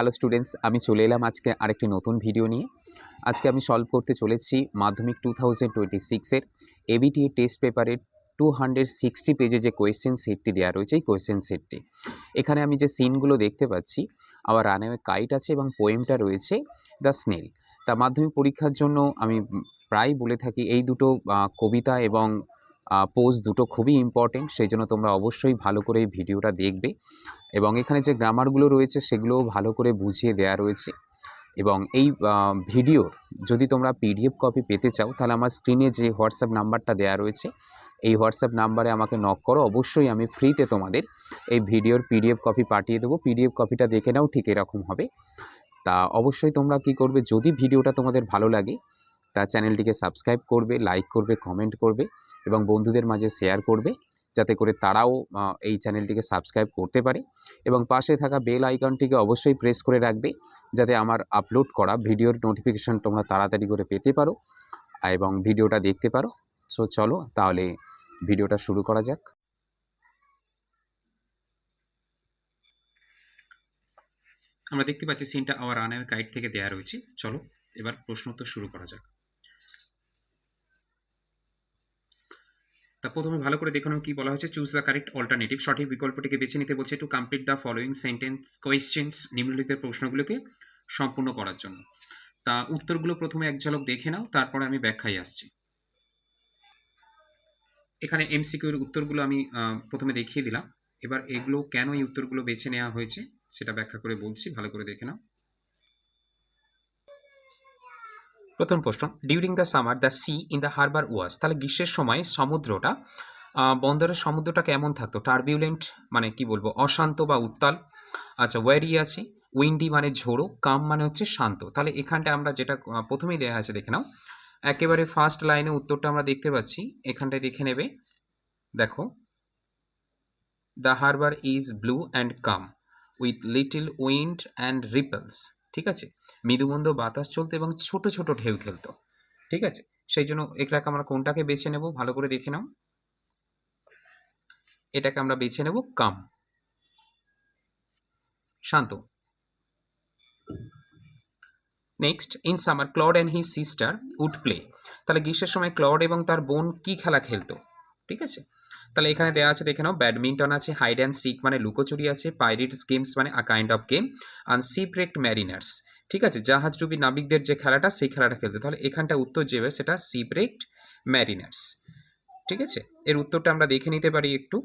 Hello students আমি চলে এলাম আজকে আরেকটি নতুন ভিডিও নিয়ে। আজকে আমি সলভ করতে চলেছি মাধ্যমিক টু থাউজেন্ড টোয়েন্টি সিক্সের এবিটিএ টেস্ট পেপারের টু হান্ড্রেড সিক্সটি পেজে যে কোয়েশ্চেন সেটটি দেওয়া রয়েছে, এই কোয়েশ্চেন সেটটি এখানে আমি যে সিনগুলো দেখতে পাচ্ছি আবার রানওয়ে কাইট আছে এবং পোয়েমটা রয়েছে দ্য স্নেল তা মাধ্যমিক পরীক্ষার জন্য আমি প্রায় বলে থাকি এই দুটো কবিতা এবং পোজ দুটো খুবই ইম্পর্টেন্ট সেই জন্য তোমরা অবশ্যই ভালো করে এই ভিডিওটা দেখবে। এবং এখানে যে গ্রামারগুলো রয়েছে, সেগুলোও ভালো করে বুঝিয়ে দেওয়া রয়েছে। এবং এই ভিডিওর যদি তোমরা পিডিএফ কপি পেতে চাও, তাহলে আমার স্ক্রিনে যে হোয়াটসঅ্যাপ নাম্বারটা দেওয়া রয়েছে, এই হোয়াটসঅ্যাপ নাম্বারে আমাকে নক করো। অবশ্যই আমি ফ্রিতে তোমাদের এই ভিডিওর পিডিএফ কপি পাঠিয়ে দেবো। পিডিএফ কপিটা দেখে নাও ঠিক এরকম হবে। তা অবশ্যই তোমরা কি করবে, যদি ভিডিওটা তোমাদের ভালো লাগে তা চ্যানেলটিকে সাবস্ক্রাইব করবে, লাইক করবে, কমেন্ট করবে এবং বন্ধুদের মাঝে শেয়ার করবে যাতে করে তারাও এই চ্যানেলটিকে সাবস্ক্রাইব করতে পারে এবং পাশে থাকা বেল আইকনটিকে অবশ্যই প্রেস করে রাখবে যাতে আমার আপলোড করা ভিডিওর নোটিফিকেশান তোমরা তাড়াতাড়ি করে পেতে পারো এবং ভিডিওটা দেখতে পারো। সো চলো তাহলে ভিডিওটা শুরু করা যাক। আমরা দেখতে পাচ্ছি সিনটা আওয়ার রানওয়ে গাইড থেকে দেয়া রয়েছে। চলো এবার প্রশ্ন উত্তর শুরু করা যাক। তা প্রথমে ভালো করে দেখুন কি বলা হয়েছে চুজ দ্য কারেক্ট অল্টারনেটিভ সঠিক বিকল্পটিকে বেছে নিতে বলছে to complete the following sentence questions নিম্নলিখিত প্রশ্নগুলোকে সম্পূর্ণ করার জন্য। তা উত্তরগুলো প্রথমে এক ঝলক দেখে নাও, তারপরে আমি ব্যাখ্যায় আসছি। এখানে এমসিকিউর উত্তরগুলো আমি প্রথমে দেখিয়ে দিলাম। এবার এগুলো কেন এই উত্তরগুলো বেছে নেওয়া হয়েছে, সেটা ব্যাখ্যা করে বলছি, ভালো করে দেখে নাও। প্রথম প্রশ্ন during the summer the sea in the harbour was তাহলে গ্রীষ্মের সময় সমুদ্রটা বন্দরের সমুদ্রটা কেমন থাকতো? টার্বিউলেন্ট মানে কি বলব? অশান্ত বা উত্তাল? আচ্ছা ওয়ারি আছে উইন্ডি মানে ঝোড়ো কাম মানে হচ্ছে শান্ত। তাহলে এখানটা আমরা যেটা প্রথমেই দেওয়া আছে দেখে নাও। একেবারে ফার্স্ট লাইনে উত্তরটা আমরা দেখতে পাচ্ছি, এখানটায় দেখে নেবে। দেখো the harbour is blue and calm with little wind and ripples ঠিক আছে? মৃদুমন্দ বাতাস চলতো এবং ছোট ছোট ঢেউ খেলতো। ঠিক আছে? সেই জন্য এটাকে আমরা কোনটাকে বেছে নেব? ভালো করে দেখে নাও। এটাকে আমরা বেছে নেব calm. Shanto. Next in summer Claude and his sister would play তাহলে গ্রীষ্মের সময় ক্লড এবং তার বোন কি খেলা খেলতো? ঠিক আছে? তাহলে এখানে দেওয়া আছে, দেখে নাও, ব্যাডমিন্টন আছে হাইড অ্যান্ড সিক মানে লুকোচুরি আছে পাইরেটস গেমস মানে a kind of game and shipwrecked mariners ঠিক আছে? জাহাজডুবি নাবিকদের যে খেলাটা, সেই খেলাটা খেলতে তাহলে এখানটা উত্তর যেবে সেটা সিপ্রেক্ট ম্যারিনার্স ঠিক আছে? এর উত্তরটা আমরা দেখে নিতে পারি একটু।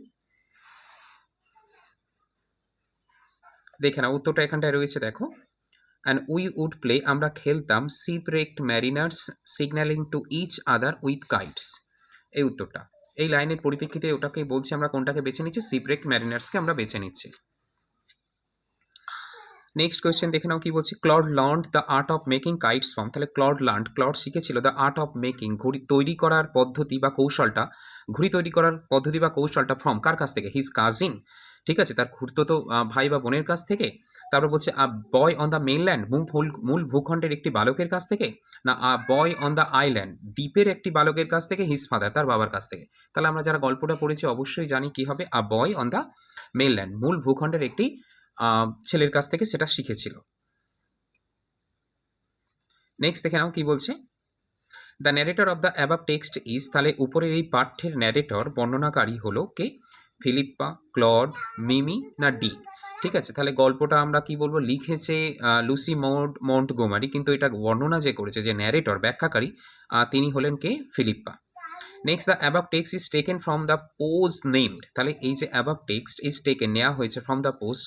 দেখে নাও, উত্তরটা এখানটায় রয়েছে, দেখো। অ্যান্ড উই উড প্লে আমরা খেলতাম shipwrecked mariners signalling to each other with kites এই উত্তরটা। এই লাইনের পরিপ্রেক্ষিতে ওটাকে বলছি আমরা কোনটাকে বেছে নিচ্ছি? সিপ্রেক ম্যারিনার্সকে আমরা বেছে নিচ্ছি। নেক্সট কোয়েশ্চেন দেখে নাও কি বলছি? Claude learn the art of making kites from তাহলে ক্লড লার্ন ক্লড শিখেছিল দ্য আর্ট অফ মেকিং ঘুড়ি তৈরি করার পদ্ধতি বা কৌশলটা, ঘুড়ি তৈরি করার পদ্ধতি বা কৌশলটা ফ্রম কার কাছ থেকে? হিজ কাজিন ঠিক আছে? তার ঘুরতো তো ভাই বা বোনের কাছ থেকে। তারপর বলছে, a boy on the mainland মূল মূল ভূখণ্ডের একটি বালকের কাছ থেকে। না, a boy on the island দ্বীপের একটি বালকের কাছ থেকে হিজ ফাদার তার বাবার কাছ থেকে। তাহলে আমরা যারা গল্পটা পড়েছি, অবশ্যই জানি কি হবে। A boy on the mainland মূল ভূখণ্ডের একটি ছেলের কাছ থেকে সেটা শিখেছিল। নেক্সট দেখে নাও কি বলছে। The narrator of the above text is তাহলে উপরের এই পাঠ্যের ন্যারেটর বর্ণনাকারী হলো কে? ফিলিপ্পা, ক্লড, মিমি না ডি? ঠিক আছে, তাহলে গল্পটা আমরা কি বলব? লিখেছে লুসি মন্ট গোমারি কিন্তু এটা বর্ণনা যে করেছে, যে ন্যারেটর ব্যাখ্যাকারী তিনি হলেন কে? Philippa. Next the above text is taken from the poem named তাহলে এই যে অ্যাবাব টেক্সট ইজ টেকেন নেওয়া হয়েছে ফ্রম দ্য পোস্ট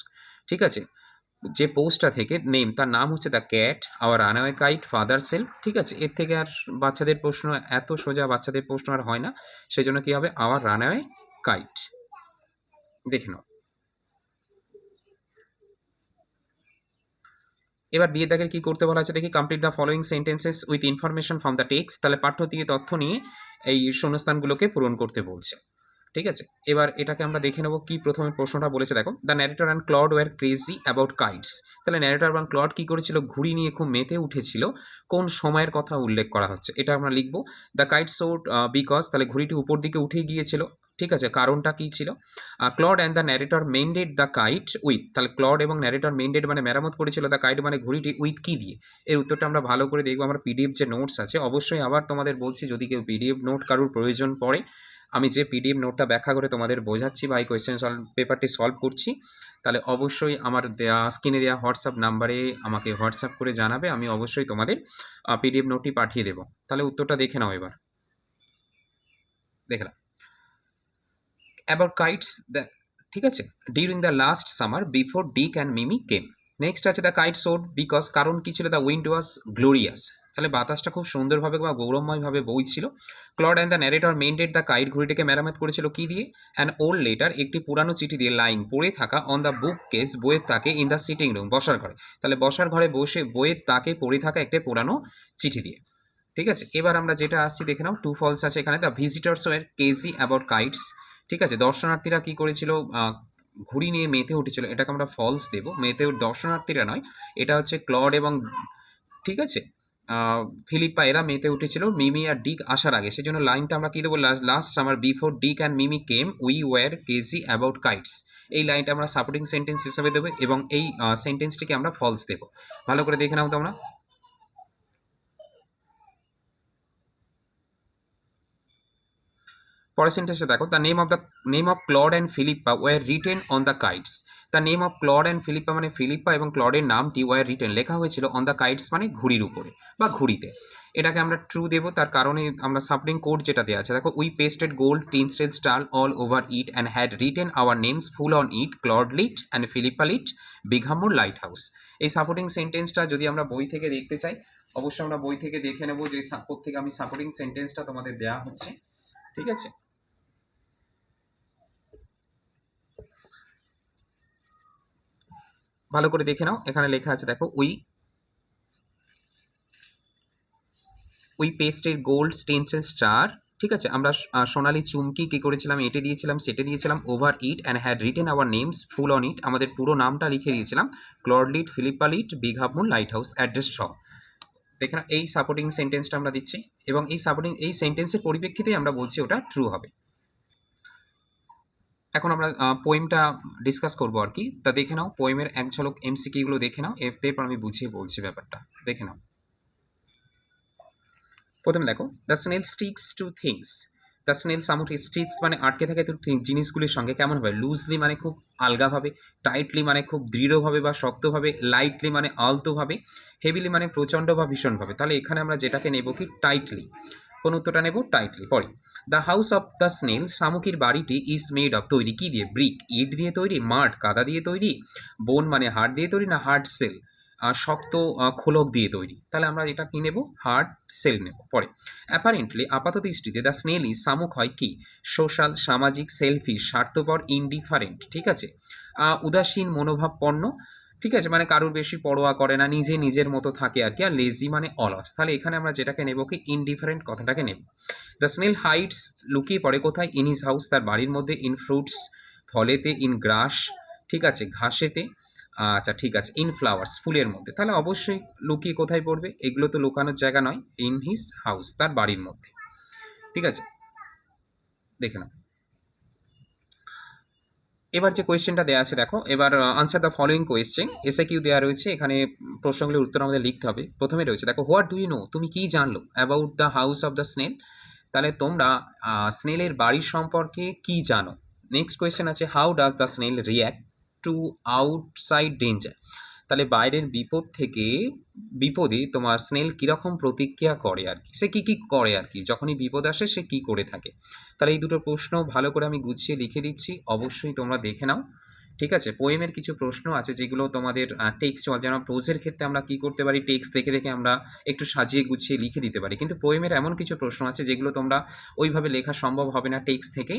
ঠিক আছে? যে পোস্টটা থেকে নেম তার নাম হচ্ছে the cat our runaway kite father sell ঠিক আছে? এর থেকে আর বাচ্চাদের প্রশ্ন এত সোজা বাচ্চাদের প্রশ্ন আর হয় না। সেই জন্য কী হবে? আওয়ার রানওয়ে কাইট দেখে নাও। এবার বিয়ে দাগের কি করতে বলা আছে? দেখি complete the following sentences with information from the text তাহলে পাঠ্য থেকে তথ্য নিয়ে এই শূন্যস্থানগুলোকে পূরণ করতে বলছে। ঠিক আছে? এবার এটাকে আমরা দেখে নেব কি প্রথমে প্রশ্নটা বলেছে। দেখো the narrator and Claude were crazy about kites তাহলে ন্যারেটর এবং ক্লড কি করেছিল? ঘুড়ি নিয়ে খুব মেতে উঠেছিল। কোন সময়ের কথা উল্লেখ করা হচ্ছে? এটা আমরা লিখব। দ্য কাইট সোড বিকজ তাহলে ঘুড়িটি উপর দিকে উঠে গিয়েছিল। ঠিক আছে, কারণটা কী ছিল? Claude and the narrator mended the kite with তাহলে ক্লড এবং ন্যারেটর মেন্ডেড মানে মেরামত করেছিল দ্য কাইট মানে ঘুড়িটি উইথ কী দিয়ে? এর উত্তরটা আমরা ভালো করে দেখব, আমার পিডিএফ যে নোটস আছে, অবশ্যই আবার তোমাদের বলছি, যদি কেউ পিডিএফ নোট কারোর প্রয়োজন পড়ে, আমি যে পিডিএফ নোটটা ব্যাখ্যা করে তোমাদের বোঝাচ্ছি বা এই কোয়েশ্চেন সলভ পেপারটি সলভ করছি, তাহলে অবশ্যই আমার দেওয়া স্ক্রিনে দেওয়া হোয়াটসঅ্যাপ নাম্বারে আমাকে হোয়াটসঅ্যাপ করে জানাবে, আমি অবশ্যই তোমাদের পিডিএফ নোটটি পাঠিয়ে দেবো। তাহলে উত্তরটা দেখে নাও এবার। দেখলাম অ্যাবাউট কাইটস দ্য ঠিক আছে? During the last summer before Dick and Mimi came next আছে দ্য কাইট সোড বিকজ কারণ কী ছিল? দ্য উইন্ড ওয়াজ গ্লোরিয়াস তাহলে বাতাসটা খুব সুন্দরভাবে বা গৌরবময়ভাবে বইছিল। Claude and the narrator mended the kite ঘড়িটিকে মেরামত করেছিল কি দিয়ে? অ্যান্ড ওল্ড লেটার একটি পুরানো চিঠি দিয়ে লাইন পড়ে থাকা অন দ্য বুক কেস বইয়ের তাকে ইন দ্য সিটিং রুম বসার ঘরে। তাহলে বসার ঘরে বসে বইয়ের তাকে পড়ে থাকা একটি পুরানো চিঠি দিয়ে। ঠিক আছে? এবার আমরা যেটা আসছি, দেখে নাও টু ফলস আছে এখানে the visitors were crazy about kites ঠিক আছে দর্শনার্থীরা কি করেছিল? ঘুড়ি নিয়ে মেতে উঠেছিল। এটাকে আমরা ফলস দেব। মেতে দর্শনার্থীরা নয় এটা হচ্ছে ক্লড এবং ঠিক আছে? আহ, ফিলিপ্পা এরা মেতে উঠেছিল মিমি আর ডিক আসার আগে। সেজন্য লাইনটা আমরা কি দেবো? লাস্ট আমার before Dick and Mimi came we were crazy about kites এই লাইনটা আমরা সাপোর্টিং সেন্টেন্স হিসেবে দেবো এবং এই সেন্টেন্সটিকে আমরা ফলস দেবো। ভালো করে দেখে নাও তোমরা। পরের সেন্টেন্সে দেখো the name of the name of Claude and Philippa were written on the kites the name of Claude and Philippa মানে ফিলিপ্পা এবং ক্লডের নামটি ওয়ার রিটেন লেখা হয়েছিল অন দ্য কাইটস মানে ঘুড়ির উপরে বা ঘুড়িতে। এটাকে আমরা ট্রু দেবো, তার কারণে আমরা সাপোর্টিং কোড যেটা দেওয়া আছে, দেখো we pasted gold tinsel star all over it and had written our names full on it Claude Lit and Philippa Lit Bighamur light house এই সাপোর্টিং সেন্টেন্সটা যদি আমরা বই থেকে দেখতে চাই, অবশ্যই আমরা বই থেকে দেখে নেব যে থেকে আমি সাপোর্টিং সেন্টেন্সটা তোমাদের দেওয়া হচ্ছে। ঠিক আছে? ভালো করে দেখে নাও। এখানে লেখা আছে দেখো we we pasted gold stencil star ঠিক আছে? আমরা সোনালি চুমকি কী করেছিলাম? এটে দিয়েছিলাম সেটে দিয়েছিলাম over it and had written our names full on it আমাদের পুরো নামটা লিখে দিয়েছিলাম Claude Lit Philippa Lit Bighapur light house address সহ। দেখে নাও, এই সাপোর্টিং সেন্টেন্সটা আমরা দিচ্ছি এবং এই সাপোর্টিং এই সেন্টেন্সের পরিপ্রেক্ষিতেই আমরা বলছি ওটা ট্রু হবে। এখন আমরা পোয়েমটা ডিসকাস করব আর কি। তা দেখে নাও পোয়েমের এক ঝলক এমসিকিউগুলো দেখে নাও এর- এরপর আমি বুঝিয়ে বলছি ব্যাপারটা। দেখে নাও। প্রথমে দেখো the snail sticks to things the snail সামুটি sticks মানে আটকে থাকে তো জিনিসগুলির সঙ্গে। কেমন হবে? লুজলি মানে খুব আলগাভাবে টাইটলি মানে খুব দৃঢ়ভাবে বা শক্তভাবে লাইটলি মানে আলতোভাবে হেভিলি মানে প্রচণ্ড বা ভীষণভাবে। তাহলে এখানে আমরা যেটাকে নেব কি? টাইটলি কোন উত্তরটা নেব? টাইটলি পরে the house of the snail শামুকির বাড়িটি ইজ মেড অফ তৈরি, কি দিয়ে? ব্রিক ইট দিয়ে তৈরি, মাঠ, কাদা দিয়ে তৈরি, বোন মানে হাড় দিয়ে তৈরি না হার্ড সেল শক্ত খোলক দিয়ে তৈরি। তাহলে আমরা এটা কি নেব? হার্ড সেল নেব। পরে অ্যাপারেন্টলি আপাত দৃষ্টিতে দ্য স্নেল শামুক হয় কি? সোশ্যাল সামাজিক সেলফি স্বার্থপর ইনডিফারেন্ট ঠিক আছে? উদাসীন, মনোভাবপন্ন ঠিক আছে? মানে কারোর বেশি পরোয়া করে না, নিজে নিজের মতো থাকে আর কি, আর লেজি মানে অলস। তাহলে এখানে আমরা যেটাকে নেব কি? ইনডিফারেন্ট কথাটাকে নেব। দ্য স্নেল হাইটস লুকিয়ে পড়ে কোথায়? ইন হিজ হাউস তার বাড়ির মধ্যে ইন ফ্রুটস ফলেতে ইন গ্রাস ঠিক আছে? ঘাসেতে আচ্ছা ঠিক আছে ইন ফ্লাওয়ার্স ফুলের মধ্যে। তাহলে অবশ্যই লুকিয়ে কোথায় পড়বে? এগুলো তো লুকানোর জায়গা নয় ইন হিজ হাউস তার বাড়ির মধ্যে। ঠিক আছে? দেখে নাও। এবার যে কোয়েশ্চেনটা দেওয়া আছে, দেখো, এবার answer the following question SAQ Q দেওয়া রয়েছে, এখানে প্রশ্নগুলির উত্তর আমাদের লিখতে হবে। প্রথমে রয়েছে, দেখো হোয়াট ডু ইউ নো তুমি কী জানলো about the house of the snail তাহলে তোমরা স্নেলের বাড়ি সম্পর্কে কি জানো? নেক্সট কোয়েশ্চেন আছে how does the snail react to outside danger তাহলে বাইরের বিপদ থেকে বিপদে তোমার স্নেল কীরকম প্রতিক্রিয়া করে আর কি? সে কী কী করে আর কি? যখনই বিপদ আসে সে কী করে থাকে? তাহলে এই দুটো প্রশ্ন ভালো করে আমি গুছিয়ে লিখে দিচ্ছি। অবশ্যই তোমরা দেখে নাও। ঠিক আছে? পোয়েমের কিছু প্রশ্ন আছে যেগুলো তোমাদের টেক্স চল যেন প্রোজের ক্ষেত্রে আমরা কি করতে পারি? টেক্স দেখে দেখে আমরা একটু সাজিয়ে গুছিয়ে লিখে দিতে পারি। কিন্তু পোয়েমের এমন কিছু প্রশ্ন আছে যেগুলো তোমরা ওইভাবে লেখা সম্ভব হবে না টেক্স থেকে।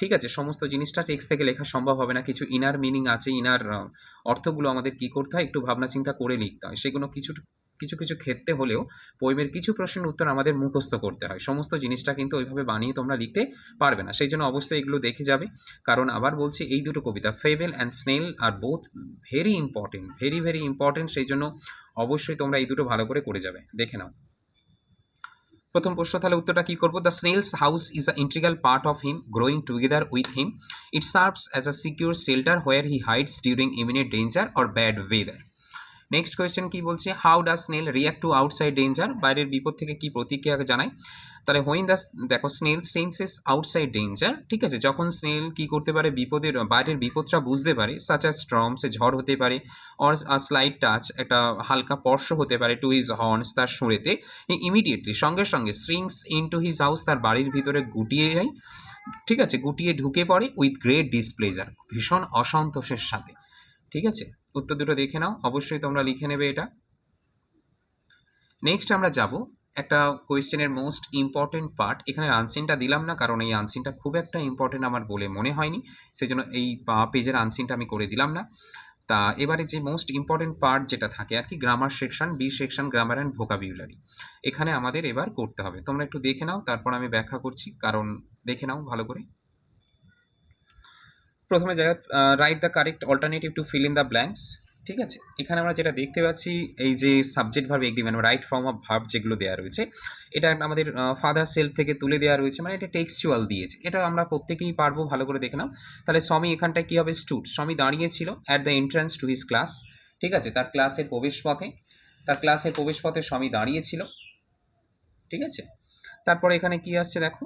ঠিক আছে? সমস্ত জিনিসটা টেক্স থেকে লেখা সম্ভব হবে না। কিছু ইনার মিনিং আছে ইনার অর্থগুলো আমাদের কি করতে হয়? একটু ভাবনা চিন্তা করে লিখতে হয়। সেগুলো কিছু কিছু কিছু ক্ষেত্রে হলেও পোয়েমের কিছু প্রশ্নের উত্তর আমাদের মুখস্থ করতে হয়। সমস্ত জিনিসটা কিন্তু ওইভাবে বানিয়ে তোমরা লিখতে পারবে না। সেই জন্য অবশ্যই এগুলো দেখে যাবে। কারণ আবার বলছি, এই দুটো কবিতা fable and snail are both very important very very important সেই জন্য অবশ্যই তোমরা এই দুটো ভালো করে করে যাবে। দেখে নাও। প্রথম প্রশ্ন, তাহলে উত্তরটা কি করব? The snail's house is a integral part of him growing together with him it serves as a secure shelter where he hides during imminent danger or bad weather next question কি বলছে? How does snail react to outside danger বাইরের বিপদ থেকে কি প্রতিক্রিয়া জানায়? তাহলে when the দেখো স্নেল সেন্সেস আউটসাইড ডেঞ্জার ঠিক আছে? যখন স্নেল কি করতে পারে? বিপদের, বাইরের বিপদটা বুঝতে পারে সাচ আ স্ট্রম সে ঝড় হতে পারে অর স্লাইড টাচ একটা হালকা স্পর্শ হতে পারে টু হিজ হর্নস তার সুরেতে ইমিডিয়েটলি সঙ্গে সঙ্গে shrinks into his house তার বাড়ির ভিতরে গুটিয়ে যায়, ঠিক আছে? গুটিয়ে ঢুকে পড়ে উইথ গ্রেট ডিসপ্লেজার ভীষণ অসন্তোষের সাথে, ঠিক আছে? উত্তর দুটো দেখে নাও, অবশ্যই তোমরা লিখে নেবে এটা। নেক্সট আমরা যাব, একটা কোয়েশ্চেনের মোস্ট ইম্পর্টেন্ট পার্ট এখানে আনসিনটা দিলাম না, কারণ এই আনসিনটা খুব একটা ইম্পর্টেন্ট আমার বলে মনে হয়নি সেই জন্য এই পেজের আনসিনটা আমি করে দিলাম না। তা এবারে যে মোস্ট ইম্পর্টেন্ট পার্ট যেটা থাকে আর কি grammar section B section grammar and vocabulary এখানে আমাদের এবার করতে হবে। তোমরা একটু দেখে নাও, তারপর আমি ব্যাখ্যা করছি, কারণ দেখে নাও ভালো করে। প্রথমে জায়গা write the correct alternative to fill in the blanks ঠিক আছে? এখানে আমরা যেটা দেখতে পাচ্ছি, এই যে সাবজেক্ট ভার্ব এগ্রি মানে রাইট ফর্ম অফ ভার্ব যেগুলো দেওয়া রয়েছে, এটা আমাদের ফাদার সেলফ থেকে তুলে দেওয়া রয়েছে মানে এটা টেক্সচুয়াল দিয়েছে। এটা আমরা প্রত্যেকেই পারব, ভালো করে দেখে নাও। তাহলে স্বামী এখানটায় কী হবে? স্টুড স্বামী দাঁড়িয়েছিল at the entrance to his class ঠিক আছে? তার ক্লাসের প্রবেশপথে, তার ক্লাসের প্রবেশপথে স্বামী দাঁড়িয়েছিল, ঠিক আছে? তারপরে এখানে কি আসছে দেখো?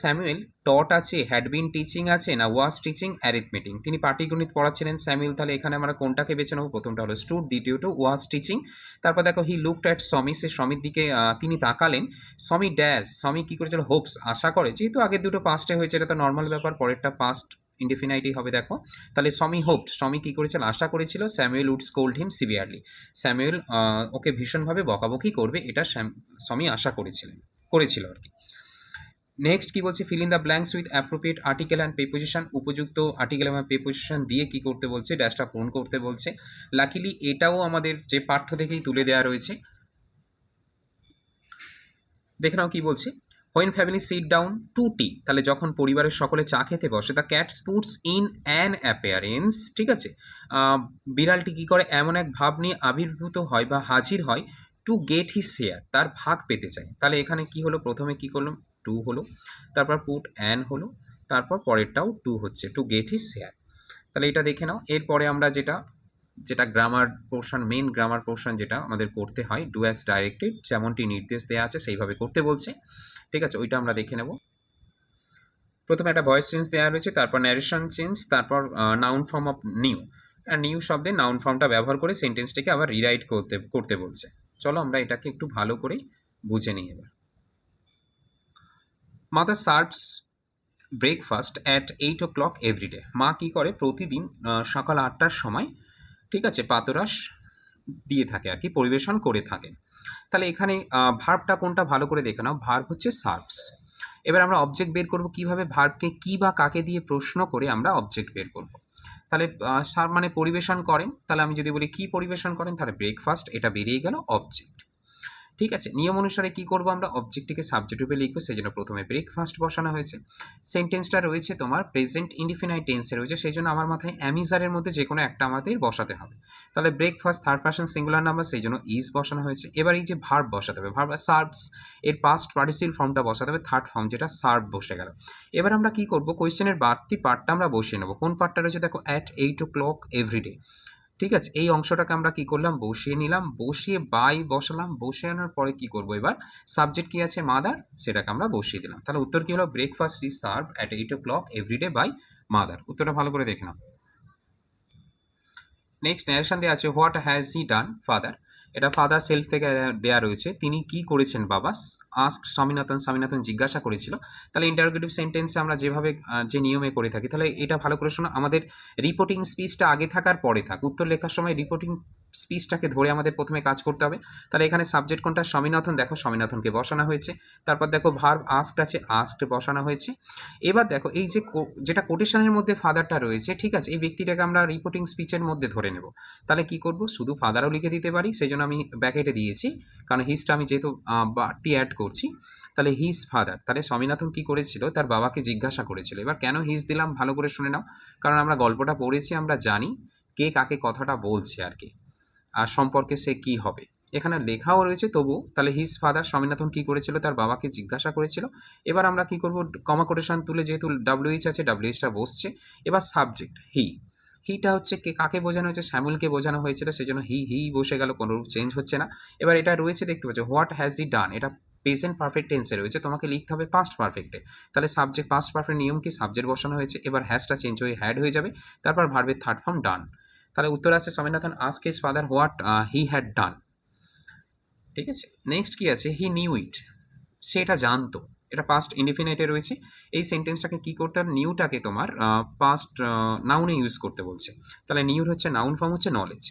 স্যামুয়েল, টট আছে, হ্যাড বিন টিচিং আছে, না ওয়াজ টিচিং অ্যারিথমেটিক তিনি পাটিগণিত পড়াচ্ছিলেন। স্যামুয়েল, তাহলে এখানে আমরা কোনটাকে বেছে নেব? প্রথমটা হলো স্টুড দ্বিতীয়টা ওয়াজ টিচিং। তারপর দেখো, হি লুকড অ্যাট সমি, সে সমির দিকে তিনি তাকালেন। সমি ড্যাশ, সমি কী করেছিল? হোপস, আশা করে। যেহেতু আগের দুটো পাস্টে হয়েছে, এটা তো নর্মাল ব্যাপার, পরেরটা পাস্ট ইনডিফিনাইটই হবে, দেখো। তাহলে সমি হোপড সমি কী করেছিল? আশা করেছিল, Samuel would scold him severely. Samuel ওকে ভীষণভাবে বকাবকি করবে, এটা সমি আশা করেছিলেন, করেছিল আর কি। নেক্সট কি বলছে? Fill in the blanks with appropriate article and preposition উপযুক্ত আর্টিকেল এবং প্রিপোজিশন দিয়ে কি করতে বলছে? ড্যাশটা পূরণ করতে বলছে। লাকিলি এটাও আমাদের যে পাঠ্য থেকেই তুলে দেওয়া রয়েছে। দেখে নাও কি বলছে। When family sit down to tea তাহলে যখন পরিবারের সকলে চা খেতে বসে the cat puts in an appearance ঠিক আছে? বিড়ালটি কী করে? এমন এক ভাব নিয়ে আবির্ভূত হয় বা হাজির হয় টু গেট হিজ শেয়ার তার ভাগ পেতে চায়। তাহলে এখানে কি হলো? প্রথমে কি করলাম? টু হলো, তারপর পুট অ্যান হলো, তারপর পরেরটাও টু হচ্ছে টু গেট হিজ শেয়ার তাহলে এটা দেখে নাও, এরপরে আমরা যেটা যেটা grammar portion main grammar portion যেটা আমাদের করতে হয় ডু অ্যাজ ডাইরেক্টেড যেমনটি নির্দেশ দেওয়া আছে সেইভাবে করতে বলছে। ঠিক আছে, ওইটা আমরা দেখে নেব। প্রথমে একটা ভয়েস চেঞ্জ দেওয়া রয়েছে, তারপর ন্যারেশন চেঞ্জ তারপর noun form of new new শব্দে নাউন ফর্মটা ব্যবহার করে সেন্টেন্সটিকে আবার রিরাইট করতে করতে বলছে। চলো আমরা এটাকে একটু ভালো করে বুঝে নিই এবার। Mother serves breakfast at eight o'clock every day মা কী করে? প্রতিদিন সকাল আটটার সময়, ঠিক আছে, পাতরাস দিয়ে থাকে আর কি, পরিবেশন করে থাকে। তাহলে এখানে ভার্বটা কোনটা ভালো করে দেখে নাও। ভার্ব হচ্ছে সার্ভস এবার আমরা অবজেক্ট বের করব কীভাবে? ভার্বকে কি বা কাকে দিয়ে প্রশ্ন করে আমরা অবজেক্ট বের করব। তাহলে সার মানে পরিবেশন করেন। তাহলে আমি যদি বলি কি পরিবেশন করেন? তাহলে ব্রেকফাস্ট এটা বেরিয়ে গেল অবজেক্ট ঠিক আছে? নিয়ম অনুসারে কি করব আমরা? অবজেক্টটিকে সাবজেক্ট রূপে লিখব সেই জন্য প্রথমে ব্রেকফাস্ট বসানো হয়েছে। সেন্টেন্সটা রয়েছে তোমার প্রেজেন্ট ইনডিফিনাইট টেন্সে রয়েছে সেই জন্য আমার মাথায় অ্যামিজারের মধ্যে যে কোনো একটা আমাদের বসাতে হবে। তাহলে breakfast third person singular number সেই জন্য ইজ বসানো হয়েছে। এবার এই যে ভার্ব বসাতে হবে ভার্ব সার্ভস এর পাস্ট পার্টিসিল ফর্মটা বসাতে হবে থার্ড ফর্ম যেটা সার্ভ বসে গেল। এবার আমরা কি করব? কোয়েশ্চেনের বাড়তি পার্টটা আমরা বসিয়ে নেব। কোন পার্টটা রয়েছে? দেখো at eight o'clock every day ঠিক আছে, এই অংশটাকে আমরা কি করলাম? বসিয়ে নিলাম, বসিয়ে বাই বসালাম বসে আনার পরে কি করব এবার? সাবজেক্ট কি আছে? মাদার সেটাকে আমরা বসিয়ে দিলাম। তাহলে উত্তর কি হলো? Breakfast is serve at eight o'clock every day by mother উত্তরটা ভালো করে দেখে নাও। নেক্সট ন্যারেশন দেওয়া আছে what has he done father এটা ফাদার সেলফ থেকে দেওয়া রয়েছে। তিনি কি করেছেন বাবা? আস্ক স্বামীনাথন স্বামীনাথন জিজ্ঞাসা করেছিল। তাহলে ইন্টারোগেটিভ সেন্টেন্সে আমরা যেভাবে যে নিয়মে করে থাকি, তাহলে এটা ভালো করে শোনা। আমাদের রিপোর্টিং স্পিচটা আগে থাকার পরে থাক। উত্তর লেখার সময় রিপোর্টিং স্পিচটাকে ধরে আমাদের প্রথমে কাজ করতে হবে। তাহলে এখানে সাবজেক্ট কোনটা? স্বামীনাথন। দেখো স্বামীনাথনকে বসানো হয়েছে। তারপর দেখো ভার্ব আস্কড আছে। আস্কড বসানো হয়েছে। এবার দেখো এই যে যেটা কোটেশনের মধ্যে ফাদারটা রয়েছে, ঠিক আছে? এই ব্যক্তিটাকে আমরা রিপোর্টিং স্পিচের মধ্যে ধরে নেব। তাহলে কি করব? শুধু ফাদারও লিখে দিতে পারি। সেই জন্য আমি ব্যাকেটে দিয়েছি। কারণ হিসটা আমি যেহেতু বাড়তি অ্যাড করছি, তাহলে হিজ ফাদার তাহলে স্বামীনাথন কি করেছিল? তার বাবাকে জিজ্ঞাসা করেছিল। এবার কেন হিজ দিলাম? ভালো করে শুনে নাও। কারণ আমরা গল্পটা পড়েছি, আমরা জানি কে কাকে কথাটা বলছে আর কি। সম্পর্কে সে কি হবে? এখানে লেখাও রয়েছে তবু তাহলে হিজ ফাদার স্বামীনাথন কী করেছিল? তার বাবাকে জিজ্ঞাসা করেছিল। এবার আমরা কি করব? কমা কোটেশন তুলে যেহেতু ডাব্লিউএইচ আছে ডাব্লিউএইচটা বসছে, এবার সাবজেক্ট হি হিটা হচ্ছে কে, কাকে বোঝানো হয়েছে? শ্যামুলকে বোঝানো হয়েছিল সেই জন্য হি হি বসে গেল, কোনো চেঞ্জ হচ্ছে না। এবার এটা রয়েছে, দেখতে পাচ্ছ হোয়াট হ্যাজ হি ডান এটা প্রেজেন্ট পারফেক্ট টেন্সে রয়েছে, তোমাকে লিখতে হবে পাস্ট পারফেক্টে তাহলে সাবজেক্ট পাস্ট পারফেক্ট নিয়ম কি? সাবজেক্ট বসানো হয়েছে, এবার হ্যাজটা চেঞ্জ হয়ে হ্যাড হয়ে যাবে, তারপর ভার্বের থার্ড ফর্ম ডান তাহলে উত্তর আছে Swaminathan ask his father what he had done ঠিক আছে? নেক্সট কি আছে? হি নিউ ইট সে এটা জানতো। এটা পাস্ট ইনডিফিনাইটে রয়েছে। এই সেন্টেন্সটাকে কি করতে হবে? নিউটাকে তোমার পাস্ট নাউনে ইউজ করতে বলছে। তাহলে নিউর হচ্ছে নাউন ফর্ম হচ্ছে নলেজ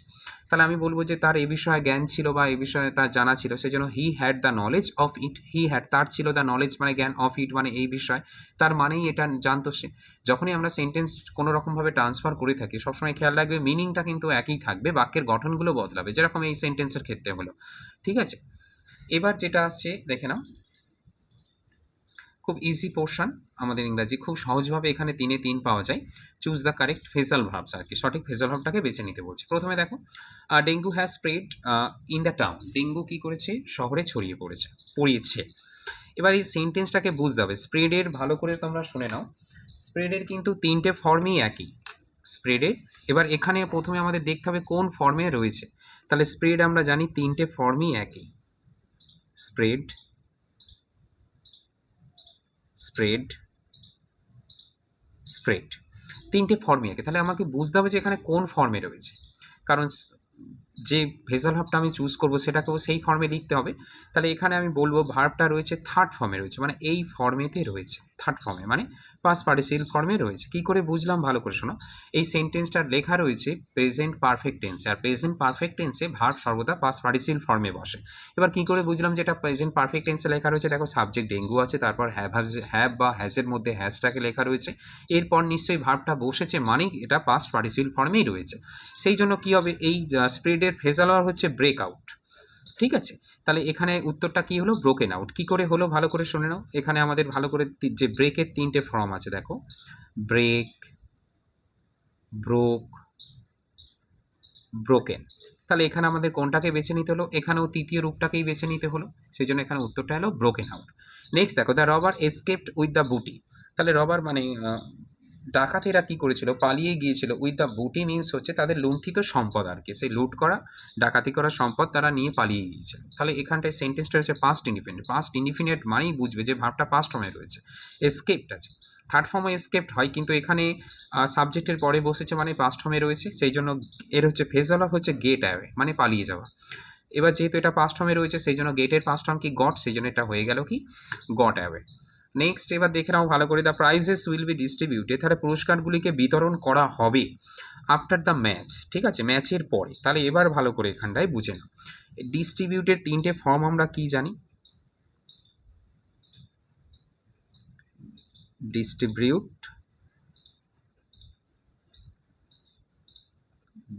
তাহলে আমি বলব যে তার এই বিষয়ে জ্ঞান ছিল বা এই বিষয়ে তার জানা ছিল সেজন্য he had the knowledge of it he had তার ছিল দ্য নলেজ মানে জ্ঞান অফ ইট মানে এই বিষয়, তার মানেই এটা জানতো সে। যখনই আমরা সেন্টেন্স কোনো রকমভাবে ট্রান্সফার করে থাকি, সবসময় খেয়াল রাখবে মিনিংটা কিন্তু একই থাকবে, বাক্যের গঠনগুলো বদলাবে, যেরকম এই সেন্টেন্সের ক্ষেত্রে হলো। ঠিক আছে? এবার যেটা আসছে, দেখে নাও। খুব ইজি পোর্শন আমাদের ইংরাজি। খুব সহজভাবে এখানে তিনে তিন পাওয়া যায়। Choose the correct phrasal verbs আর কি, সঠিক ফেজাল ভার্বটাকে বেছে নিতে বলছি। প্রথমে দেখো dengue has spread in the town dengue কী করেছে? শহরে ছড়িয়ে পড়েছে, পড়িয়েছে। এবার এই সেন্টেন্সটাকে বুঝতে হবে। স্প্রেডের ভালো করে তোমরা শুনে নাও। স্প্রেডের কিন্তু তিনটে ফর্মই একই। স্প্রেডের এবার এখানে প্রথমে আমাদের দেখতে হবে কোন ফর্মে রয়েছে। তাহলে স্প্রেড আমরা জানি তিনটে ফর্মই একই। স্প্রেড স্প্রেড স্প্রেড, তিনটে ফর্মে আগে তাহলে আমাকে বুঝতে হবে যে এখানে কোন ফর্মে রয়েছে। কারণ যে ভেজাল ভাবটা আমি চুজ করব সেটাকেও সেই ফর্মে লিখতে হবে। তাহলে এখানে আমি বলব ভার্বটা রয়েছে থার্ড ফর্মে রয়েছে মানে এই ফর্মেতে রয়েছে। থার্ড ফর্মে মানে পাস পার্টিসিল ফর্মে রয়েছে। কি করে বুঝলাম? ভালো করে শোনো। এই সেন্টেন্সটার লেখা রয়েছে প্রেজেন্ট পারফেক্ট টেন্সে আর প্রেজেন্ট পারফেক্ট টেন্সে ভার্ব সর্বদা পাস পার্টিসিল ফর্মে বসে। এবার কি করে বুঝলাম যে এটা প্রেজেন্ট পারফেক্ট টেন্সে লেখা রয়েছে? দেখো সাবজেক্ট ডেঙ্গু আছে, তারপর হ্যাভ হ্যাভ বা হ্যাজের মধ্যে হ্যাজটাকে লেখা রয়েছে। এরপর নিশ্চয়ই ভার্বটা বসেছে, মানেই এটা পাস্ট পার্টিসিল ফর্মেই রয়েছে। সেই জন্য কি হবে? এই স্প্রেডের ফেজালোয়ার হচ্ছে ব্রেক আউট ঠিক আছে? তাহলে এখানে উত্তরটা কি হলো? ব্রোকেন আউট কি করে হলো? ভালো করে শুনে নাও। এখানে আমাদের ভালো করে যে ব্রেকের তিনটে ফর্ম আছে, দেখো। ব্রেক ব্রোক ব্রোকেন তাহলে এখানে আমাদের কোনটাকে বেছে নিতে হলো? এখানেও তৃতীয় রূপটাকেই বেছে নিতে হলো। সেই জন্য এখানে উত্তরটা হলো ব্রোকেন আউট নেক্সট দেখো the robber escaped with the booty তাহলে রবার মানে ডাকাতেরা কি করেছিল? পালিয়ে গিয়েছিল উইথ দ্য বুটি মিনস হচ্ছে তাদের লুণ্ঠিত সম্পদ আর কি সেই লুট করা, ডাকাতি করা সম্পদ তারা নিয়ে পালিয়ে গিয়েছিল তাহলে এখানটায় সেন্টেন্সটা হচ্ছে পাস্ট ইন্ডিপেন্ডেন্ট পাস্ট ইন্ডিফিনিট মানেই বুঝবে যে ভাবটা পাস্ট ফর্মে রয়েছে। এসকেপড আছে। থার্ড ফর্মে এসকেপড হয় কিন্তু এখানে সাবজেক্টের পরে বসেছে মানে পাস্ট ফর্মে রয়েছে। সেই জন্য এর হচ্ছে ফেজাল অফ হচ্ছে গেট অ্যাওয়ে মানে পালিয়ে যাওয়া। এবার যেহেতু এটা পাস্ট ফর্মে রয়েছে, সেই জন্য গেটের পাস্ট ফর্ম কি? গট সেই জন্য এটা হয়ে গেল কি? গট অ্যাওয়ে নেক্সট এবার দেখে নাও ভালো করে the prizes will be distributed তাহলে পুরস্কারগুলিকে বিতরণ করা হবে আফটার দ্য ম্যাচ ঠিক আছে? ম্যাচের পরে, তাহলে এবার ভালো করে এখানটায় বুঝে নাও। ডিস্ট্রিবিউটের তিনটে ফর্ম আমরা কি জানি? ডিস্ট্রিবিউট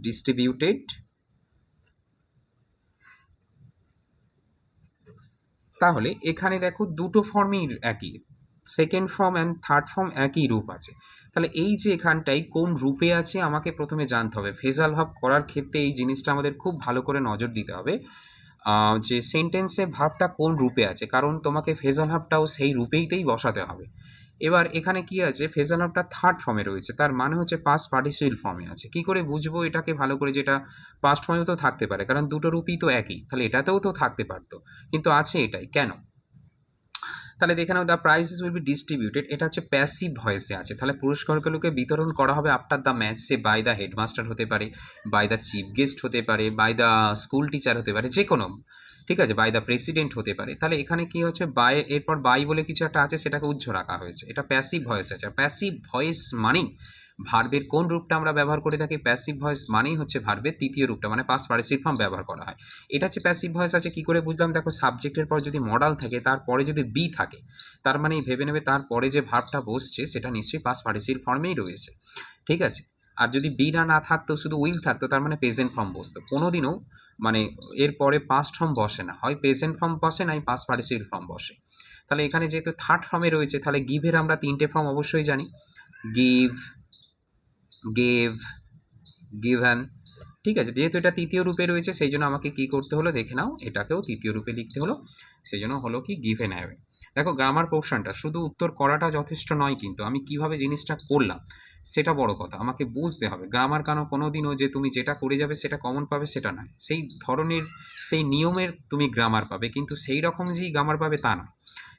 ডিস্ট্রিবিউটেড তাহলে এখানে দেখো দুটো ফর্মই একই। Second form and third form একই রূপ আছে। তাহলে এই যে এখানটায় কোন রূপে আছে আমাকে প্রথমে জানতে হবে। ফেজাল ভাব করার ক্ষেত্রে এই জিনিসটা আমাদের খুব ভালো করে নজর দিতে হবে। যে সেন্টেন্সে ভাবটা কোন রূপে আছে? কারণ তোমাকে ফেজাল ভাবটাও সেই রূপেইতেই বসাতে হবে। এবার এখানে কি আছে? ফেজাল ভাবটা থার্ড ফর্মে রয়েছে। তার মানে হচ্ছে পাস্ট পার্টিসিল ফর্মে আছে। কি করে বুঝব এটাকে ভালো করে যেটা পাস্ট ফর্মেও তো থাকতে পারে? কারণ দুটো রূপই তো একই। তাহলে এটাতেও তো থাকতে পারতো। কিন্তু আছে এটাই। কেন? তাহলে দেখে নাও the prizes will be distributed এটা হচ্ছে প্যাসিভ ভয়েসে আছে। তাহলে পুরস্কারগুলোকে বিতরণ করা হবে আফটার দ্য ম্যাচ সে বাই দ্য হেডমাস্টার হতে পারে বাই দ্য চিফ গেস্ট হতে পারে বাই দ্য স্কুল টিচার হতে পারে যে কোনো ঠিক আছে বাই দ্য প্রেসিডেন্ট হতে পারে। তাহলে এখানে কি হচ্ছে বাই এরপর বাই বলে কিছু একটা আছে, সেটাকে উজ্জ্ব রাখা হয়েছে। এটা প্যাসিভ ভয়েস আছে। প্যাসিভ ভয়েস মানেই ভার্বের কোন রূপটা আমরা ব্যবহার করে থাকি? প্যাসিভ ভয়েস মানেই হচ্ছে ভার্বের তৃতীয় রূপটা মানে পাস পার্টিসিপ ফর্ম ব্যবহার করা হয়। এটা হচ্ছে প্যাসিভ ভয়েস আছে, কি করে বুঝলাম? দেখো সাবজেক্টের পর যদি মডাল থাকে, তারপরে যদি বি থাকে, তার মানে ভেবে নেবে তারপরে যে ভার্বটা বসছে, সেটা নিশ্চয়ই পাস পার্টিসিপ ফর্মেই রয়েছে। ঠিক আছে? আর যদি বিটা না থাকতো, শুধু উইল থাকতো, তার মানে প্রেজেন্ট ফর্ম বসতো। কোনোদিনও মানে এরপরে পাস্ট ফর্ম বসে না। হয় প্রেজেন্ট ফর্ম বসে নাই পাস পার্টিসিপ ফর্ম বসে। তাহলে এখানে যেহেতু থার্ড ফর্মে রয়েছে, তাহলে গিভের আমরা তিনটে ফর্ম অবশ্যই জানি। গিভ গেভ গিভেন ঠিক আছে, যেহেতু এটা তৃতীয় রূপে রয়েছে, সেই জন্য আমাকে কি করতে হলো, দেখে নাও, এটাকেও তৃতীয় রূপে লিখতে হলো, সেই জন্য হলো কি গিভেন হ্যাভে দেখো গ্রামার পোর্শনটা শুধু উত্তর করাটা যথেষ্ট নয় কিন্তু, আমি কীভাবে জিনিসটা করলাম, সেটা বড় কথা, আমাকে বুঝতে হবে গ্রামার কেন কোনো দিনও যে তুমি যেটা করে যাবে, সেটা কমন পাবে, সেটা নয়, সেই ধরনের, সেই নিয়মের তুমি গ্রামার পাবে, কিন্তু সেই রকম যেই গ্রামার পাবে তা না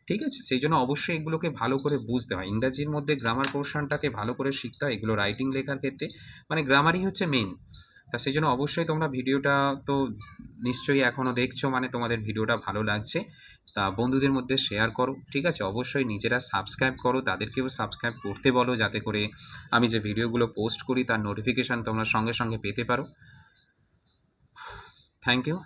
ঠিক আছে? সেই জন্য অবশ্যই এগুলোকে ভালো করে বুঝতে হয়। ইংরাজির মধ্যে গ্রামার পোর্শনটাকে ভালো করে শিখতে হয়, এগুলো রাইটিং লেখার ক্ষেত্রে। মানে গ্রামারই হচ্ছে মেন তা সেই জন্য অবশ্যই তোমরা ভিডিওটা তো নিশ্চয়ই এখনও দেখছ মানে তোমাদের ভিডিওটা ভালো লাগছে। তা বন্ধুদের মধ্যে শেয়ার করো, ঠিক আছে? অবশ্যই নিজেরা সাবস্ক্রাইব করো, তাদেরকেও সাবস্ক্রাইব করতে বলো, যাতে করে আমি যে ভিডিওগুলো পোস্ট করি, তার নোটিফিকেশান তোমরা সঙ্গে সঙ্গে পেতে পারো। Thank you